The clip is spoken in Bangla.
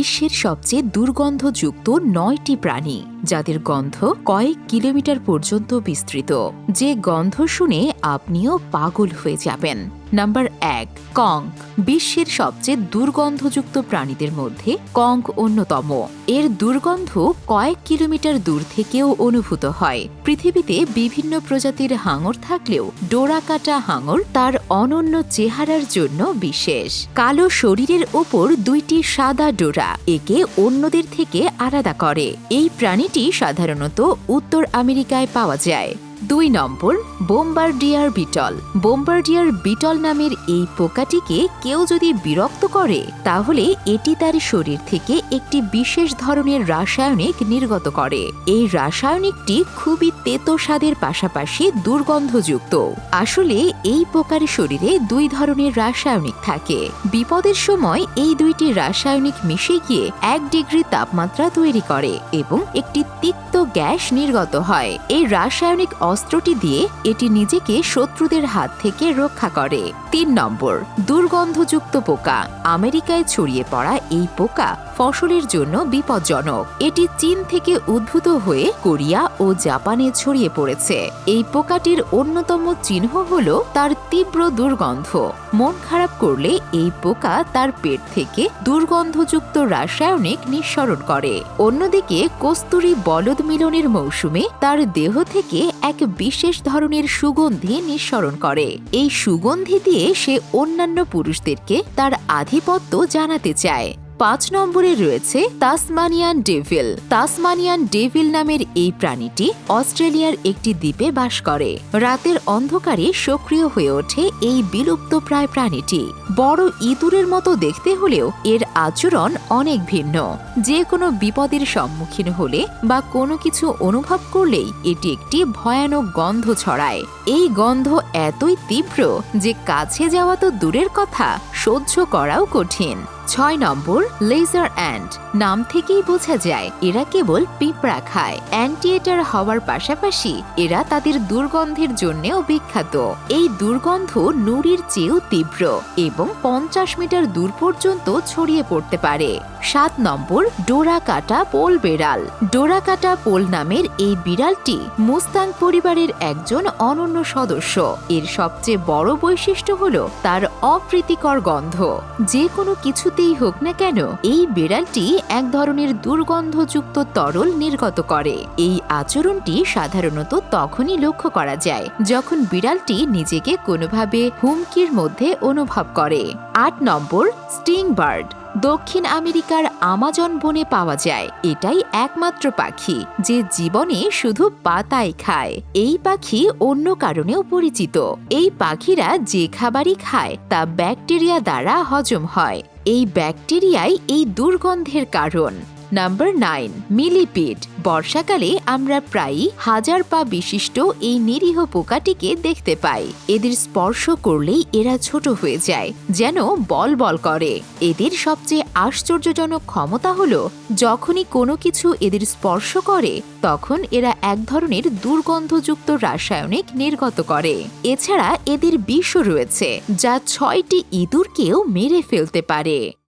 বিশ্বের সবচেয়ে দুর্গন্ধযুক্ত নয়টি প্রাণী। যাদের গন্ধ কয়েক কিলোমিটার পর্যন্ত বিস্তৃত। যে গন্ধ শুনে আপনিও পাগল হয়ে যাবেন। নাম্বার এক, কঙ্ক। বিশ্বের সবচেয়ে দুর্গন্ধযুক্ত প্রাণীদের মধ্যে কঙ্ক অন্যতম। এর দুর্গন্ধ কয়েক কিলোমিটার দূর থেকেও অনুভূত হয়। পৃথিবীতে বিভিন্ন প্রজাতির হাঙর থাকলেও ডোরাকাটা হাঙর তার অনন্য চেহারার জন্য বিশেষ। কালো শরীরের ওপর দুইটি সাদা ডোরা একে অন্যদের থেকে আলাদা করে। এই প্রাণীটি সাধারণত উত্তর আমেরিকায় পাওয়া যায়। দুই নম্বর, বোম্বার্ডিয়ার বিটল। বোম্বার্ডিয়ার বিটল নামের এই পোকাটিকে কেউ যদি বিরক্ত করে, তাহলে এটি তার শরীর থেকে একটি বিশেষ ধরনের রাসায়নিক নির্গত করে। এই রাসায়নিকটি খুবই তেতো স্বাদের পাশাপাশি দুর্গন্ধযুক্ত। আসলে এই পোকার শরীরে দুই ধরনের রাসায়নিক থাকে। বিপদের সময় এই দুইটি রাসায়নিক মিশে গিয়ে এক ডিগ্রি তাপমাত্রা তৈরি করে এবং একটি তিক্ত গ্যাস নির্গত হয়। এই রাসায়নিক অস্ত্রটি দিয়ে এটি নিজেকে শত্রুদের হাত থেকে রক্ষা করে। তিন নম্বর, দুর্গন্ধযুক্ত পোকা। আমেরিকায় ছড়িয়ে পড়া এই পোকা ফসলের জন্য বিপজ্জনক। এটি চীন থেকে উদ্ভূত হয়ে কোরিয়া ও জাপানে ছড়িয়ে পড়েছে। এই পোকাটির অন্যতম চিহ্ন হল তার তীব্র দুর্গন্ধ। মন খারাপ করলে এই পোকা তার পেট থেকে দুর্গন্ধযুক্ত রাসায়নিক নিঃসরণ করে। অন্যদিকে, কস্তুরী বলদ মিলনের মৌসুমে তার দেহ থেকে এক বিশেষ ধরনের সুগন্ধি নিঃসরণ করে। এই সুগন্ধি দিয়ে সে অন্যান্য পুরুষদেরকে তার আধিপত্য জানাতে চায়। পাঁচ নম্বরে রয়েছে তাসমানিয়ান ডেভিল। তাসমানিয়ান ডেভিল নামের এই প্রাণীটি অস্ট্রেলিয়ার একটি দ্বীপে বাস করে। রাতের অন্ধকারে সক্রিয় হয়ে ওঠে এই বিলুপ্ত প্রায় প্রাণীটি। বড় ইঁদুরের মতো দেখতে হলেও এর আচরণ অনেক ভিন্ন। যে কোনো বিপদের সম্মুখীন হলে বা কোনো কিছু অনুভব করলেই এটি একটি ভয়ানক গন্ধ ছড়ায়। এই গন্ধ এতই তীব্র যে কাছে যাওয়া তো দূরের কথা, সহ্য করাও কঠিন। ছয় নম্বর লেজার অ্যান্ড নাম থেকেই বোঝা যায়, এরা কেবল পিঁপড়া খায়। অ্যান্টিয়েটার হওয়ার পাশাপাশি এরা তাদের দুর্গন্ধের জন্যেও বিখ্যাত। এই দুর্গন্ধ নুড়ির চেয়েও তীব্র এবং পঞ্চাশ মিটার দূর পর্যন্ত ছড়িয়ে পড়তে পারে। সাত নম্বর ডোরা কাটা পোল বেড়াল। ডোরা কাটা পোল নামের এই বিড়ালটি মুস্তাং পরিবারের একজন অনন্য সদস্য। এর সবচেয়ে বড় বৈশিষ্ট্য হল তার অপ্রীতিকর গন্ধ। যে কোনো কিছুতেই হোক না কেন এই বিড়ালটি এক ধরনের দুর্গন্ধযুক্ত তরল নির্গত করে। এই আচরণটি সাধারণত তখনই লক্ষ্য করা যায় যখন বিড়ালটি নিজেকে কোনোভাবে হুমকির মধ্যে অনুভব করে। আট নম্বর, স্টিং বার্ড। দক্ষিণ আমেরিকার আমাজন বনে পাওয়া যায়। এটাই একমাত্র পাখি যে জীবনে শুধু পাতাই খায়। এই পাখি অন্য কারণেও পরিচিত। এই পাখিরা যে খাবারই খায় তা ব্যাকটেরিয়া দ্বারা হজম হয়। এই ব্যাকটেরিয়াই এই দুর্গন্ধের কারণ। নাম্বার নাইন মিলিপিড বর্ষাকালে আমরা প্রায়ই হাজার পা বিশিষ্ট এই নিরীহ পোকাটিকে দেখতে পাই। এদের স্পর্শ করলেই এরা ছোট হয়ে যায়, যেন বল বল করে। এদের সবচেয়ে আশ্চর্যজনক ক্ষমতা হলো, যখনই কোনো কিছু এদের স্পর্শ করে, তখন এরা এক ধরনের দুর্গন্ধযুক্ত রাসায়নিক নির্গত করে। এছাড়া এদের বিষও রয়েছে, যা ছয়টি ইঁদুরকেও মেরে ফেলতে পারে।